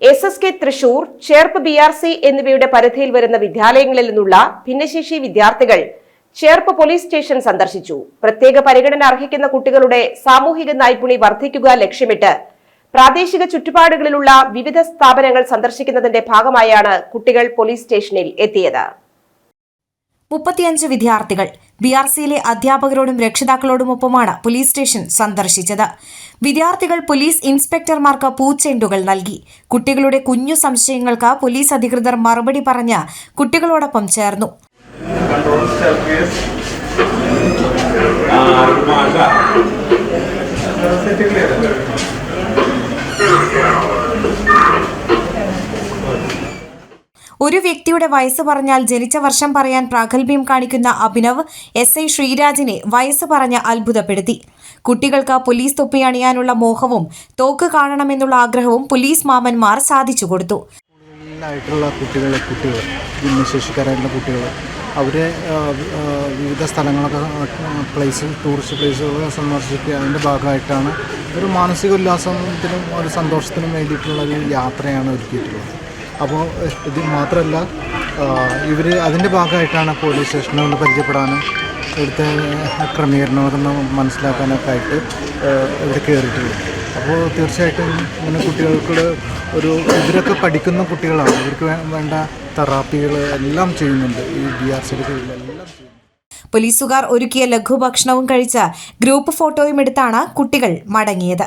S S K Thrissur Cherpu B R C എന്നിവയുടെ പരിധിയിൽ വരുന്ന വിദ്യാലയങ്ങളിൽ നിന്നുള്ള ഭിന്നശേഷി വിദ്യാർത്ഥികൾ ചേർപ്പ് പോലീസ് സ്റ്റേഷൻ സന്ദർശിച്ചു. പ്രത്യേക പരിഗണന അർഹിക്കുന്ന കുട്ടികളുടെ സാമൂഹിക നൈപുണി വർദ്ധിക്കുക ലക്ഷ്യമിട്ട് പ്രാദേശിക ചുറ്റുപാടുകളിലുള്ള വിവിധ സ്ഥാപനങ്ങൾ സന്ദർശിക്കുന്നതിന്റെ ഭാഗമായാണ് കുട്ടികൾ പോലീസ് സ്റ്റേഷനിൽ എത്തിയത്. മുപ്പത്തിയഞ്ച് വിദ്യാർത്ഥികൾ ബി ആർ സിയിലെ അധ്യാപകരോടും രക്ഷിതാക്കളോടുമൊപ്പമാണ് പോലീസ് സ്റ്റേഷൻ സന്ദർശിച്ചത്. വിദ്യാർത്ഥികൾ പോലീസ് ഇൻസ്പെക്ടർമാർക്ക് പൂച്ചെണ്ടുകൾ നൽകി. കുട്ടികളുടെ കുഞ്ഞു സംശയങ്ങൾക്ക് പോലീസ് അധികൃതർ മറുപടി പറഞ്ഞ് കുട്ടികളോടൊപ്പം ചേർന്നു. ഒരു വ്യക്തിയുടെ വയസ്സ് പറഞ്ഞാൽ ജനിച്ച വർഷം പറയാൻ പ്രാഗൽഭ്യം കാണിക്കുന്ന അഭിനവ് എസ് ഐ ശ്രീരാജിനെ വയസ്സ് പറഞ്ഞ് അത്ഭുതപ്പെടുത്തി. കുട്ടികൾക്ക് പോലീസ് തൊപ്പി അണിയാനുള്ള മോഹവും തോക്ക് കാണണമെന്നുള്ള ആഗ്രഹവും പോലീസ് മാമന്മാർ സാധിച്ചു കൊടുത്തു. കുട്ടികളെ കുട്ടികൾ കുട്ടികൾ ആ, വിവിധ സ്ഥലങ്ങളൊക്കെ പ്ലേസ് ടൂറിസ്റ്റ് പ്ലേസുകൾ സന്ദർശിക്കുക അതിന്റെ ഭാഗമായിട്ടാണ് ഒരു മാനസിക ഉല്ലാസത്തിനും ഒരു സന്തോഷത്തിനും വേണ്ടിയിട്ടുള്ള ഒരു യാത്രയാണ് ഒരുക്കിയിട്ടുള്ളത്. അപ്പോൾ ഇത് മാത്രമല്ല ഇവർ അതിന്റെ ഭാഗമായിട്ടാണ് പോലീസ് സ്റ്റേഷനെ ഒന്ന് പരിചയപ്പെടാനും ഇവിടുത്തെ ക്രമീകരണമൊക്കെ മനസ്സിലാക്കാനൊക്കെ ആയിട്ട് ഇവിടെ കയറിയിട്ടുള്ളത് അപ്പോൾ തീർച്ചയായിട്ടും ഇങ്ങനെ കുട്ടികൾക്ക് ഒരു ഇവരൊക്കെ പഠിക്കുന്ന കുട്ടികളാണ്. ഇവർക്ക് വേണ്ട തെറാപ്പികൾ എല്ലാം ചെയ്യുന്നുണ്ട്. ഈ ബി ആർ സി ചെയ്യുന്നു പോലീസുകാർ ഒരുക്കിയ ലഘുഭക്ഷണവും കഴിച്ച ഗ്രൂപ്പ് ഫോട്ടോയും എടുത്താണ് കുട്ടികൾ മടങ്ങിയത്.